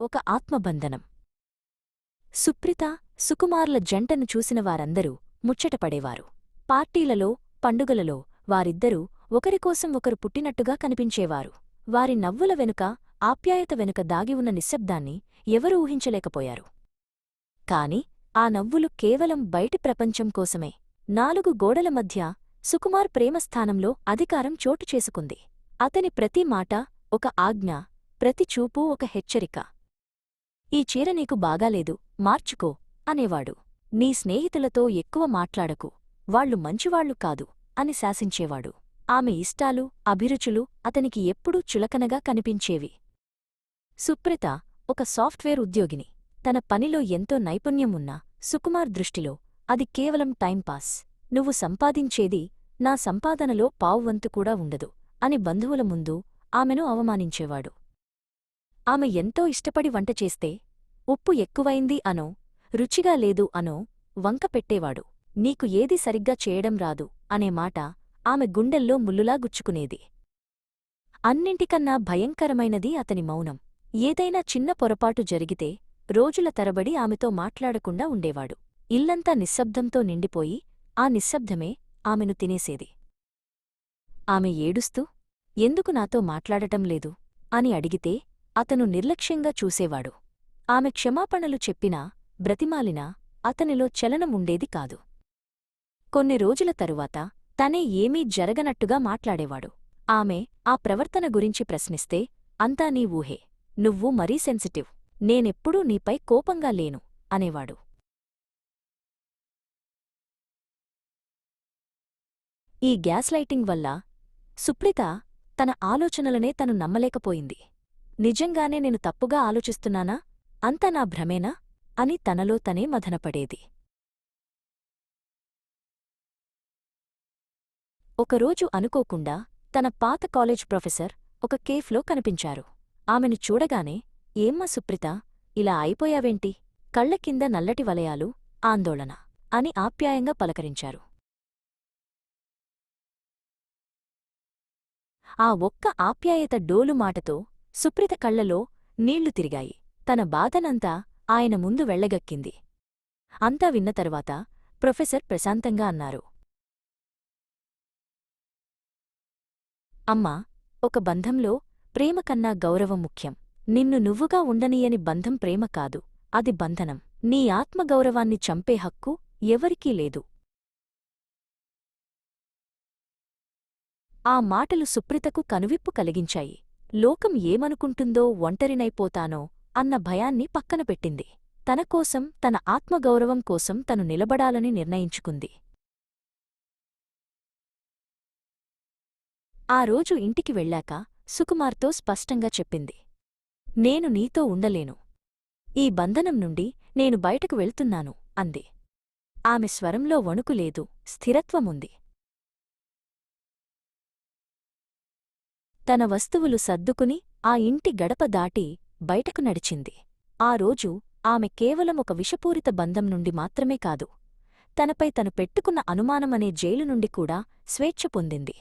ఒక ఆత్మబంధనం. సుప్రిత సుకుమార్ల జంటను చూసిన వారందరూ ముచ్చటపడేవారు పార్టీలలో పండుగలలో వారిద్దరూ ఒకరికోసం ఒకరు పుట్టినట్టుగా కనిపించేవారు. వారి నవ్వుల వెనుక ఆప్యాయత వెనుక దాగి ఉన్న నిశ్శబ్దాన్ని ఎవరూ ఊహించలేకపోయారు. కాని ఆ నవ్వులు కేవలం బయటి ప్రపంచం కోసమే. నాలుగు గోడల మధ్య సుకుమార్ ప్రేమస్థానంలో అధికారం చోటు చేసుకుంది. అతని ప్రతి మాట ఒక ఆజ్ఞ ప్రతి చూపూ ఒక హెచ్చరిక. ఈ చీర నీకు బాగాలేదు మార్చుకో అనేవాడు. నీ స్నేహితులతో ఎక్కువ మాట్లాడకు వాళ్ళు మంచివాళ్ళు కాదు అని శాసించేవాడు. ఆమె ఇష్టాలు అభిరుచులు అతనికి ఎప్పుడూ చులకనగా కనిపించేవి. సుప్రత ఒక సాఫ్ట్వేర్ ఉద్యోగిని. తన పనిలో ఎంతో నైపుణ్యం ఉన్నా సుకుమార్ దృష్టిలో అది కేవలం టైంపాస్ నువ్వు సంపాదించేది నా సంపాదనలో పావువంతు కూడా ఉండదు అని బంధువుల ముందు ఆమెను అవమానించేవాడు. ఆమె ఎంతో ఇష్టపడి వంట చేస్తే ఉప్పు ఎక్కువైంది అనో రుచిగా లేదు అనో వంక పెట్టేవాడు. నీకు ఏది సరిగ్గా చేయడం రాదు అనే మాట ఆమె గుండెల్లో ముల్లులా గుచ్చుకునేది. అన్నింటికన్నా భయంకరమైనది అతని మౌనం. ఏదైనా చిన్న పొరపాటు జరిగితే రోజుల తరబడి ఆమెతో మాట్లాడకుండా ఉండేవాడు. ఇల్లంతా నిశ్శబ్దంతో నిండిపోయి ఆ నిశ్శబ్దమే ఆమెను తినేసేది. ఆమె ఏడుస్తూ ఎందుకు నాతో మాట్లాడటం లేదు? అని అడిగితే అతను నిర్లక్ష్యంగా చూసేవాడు. ఆమె క్షమాపణలు చెప్పినా బ్రతిమాలినా అతనిలో చలనముండేది కాదు. కొన్ని రోజుల తరువాత తనే ఏమీ జరగనట్టుగా మాట్లాడేవాడు. ఆమె ఆ ప్రవర్తన గురించి ప్రశ్నిస్తే అంతా నీ ఊహే. నువ్వు మరీ సెన్సిటివ్. నేనెప్పుడూ నీపై కోపంగా లేను అనేవాడు. ఈ గ్యాస్లైటింగ్ వల్ల సుప్రిత తన ఆలోచనలనే తను నమ్మలేకపోయింది. నిజంగానే నేను తప్పుగా ఆలోచిస్తున్నానా? అంత నా భ్రమేనా? అని తనలో తనే మదనపడేది ఒకరోజు అనుకోకుండా తన పాత కాలేజ్ ప్రొఫెసర్ ఒక కేఫ్లో కనిపించారు. ఆమెను చూడగానే ఏమ్మా సుప్రిత ఇలా అయిపోయావేంటి? కళ్ళ కింద నల్లటి వలయాలు ఆందోళన అని ఆప్యాయంగా పలకరించారు. ఆ ఒక్క ఆప్యాయత డోలు మాటతో సుప్రిత కళ్ళలో నీళ్ళు తిరిగాయి. తన బాధనంతా ఆయన ముందు వెళ్ళగక్కింది. అంతా విన్న తరువాత ప్రొఫెసర్ ప్రశాంతంగా అన్నారు. అమ్మా ఒక బంధంలో ప్రేమ కన్నా గౌరవం ముఖ్యం. నిన్ను నువ్వుగా ఉండనీయని బంధం ప్రేమ కాదు. అది బంధనం. నీ ఆత్మగౌరవాన్ని చంపే హక్కు ఎవరికీ లేదు. ఆ మాటలు సుప్రితకు కనువిప్పు కలిగించాయి. లోకం ఏమనుకుంటుందో ఒంటరినైపోతానో అన్న భయాన్ని పక్కన పెట్టింది. తనకోసం తన ఆత్మగౌరవం కోసం తను నిలబడాలని నిర్ణయించుకుంది. ఆ రోజు ఇంటికి వెళ్ళాక సుకుమార్తో స్పష్టంగా చెప్పింది. నేను నీతో ఉండలేను. ఈ బంధనం నుండి నేను బయటకు వెళ్తున్నాను అంది. ఆమె స్వరంలో వణుకులేదు స్థిరత్వముంది. తన వస్తువులు సర్దుకుని ఆ ఇంటి గడప దాటి బయటకు నడిచింది. ఆ రోజు ఆమె కేవలం ఒక విషపూరిత బంధం నుండి మాత్రమే కాదు తనపై తను పెట్టుకున్న అనుమానమనే జైలు నుండి కూడా స్వేచ్ఛ పొందింది.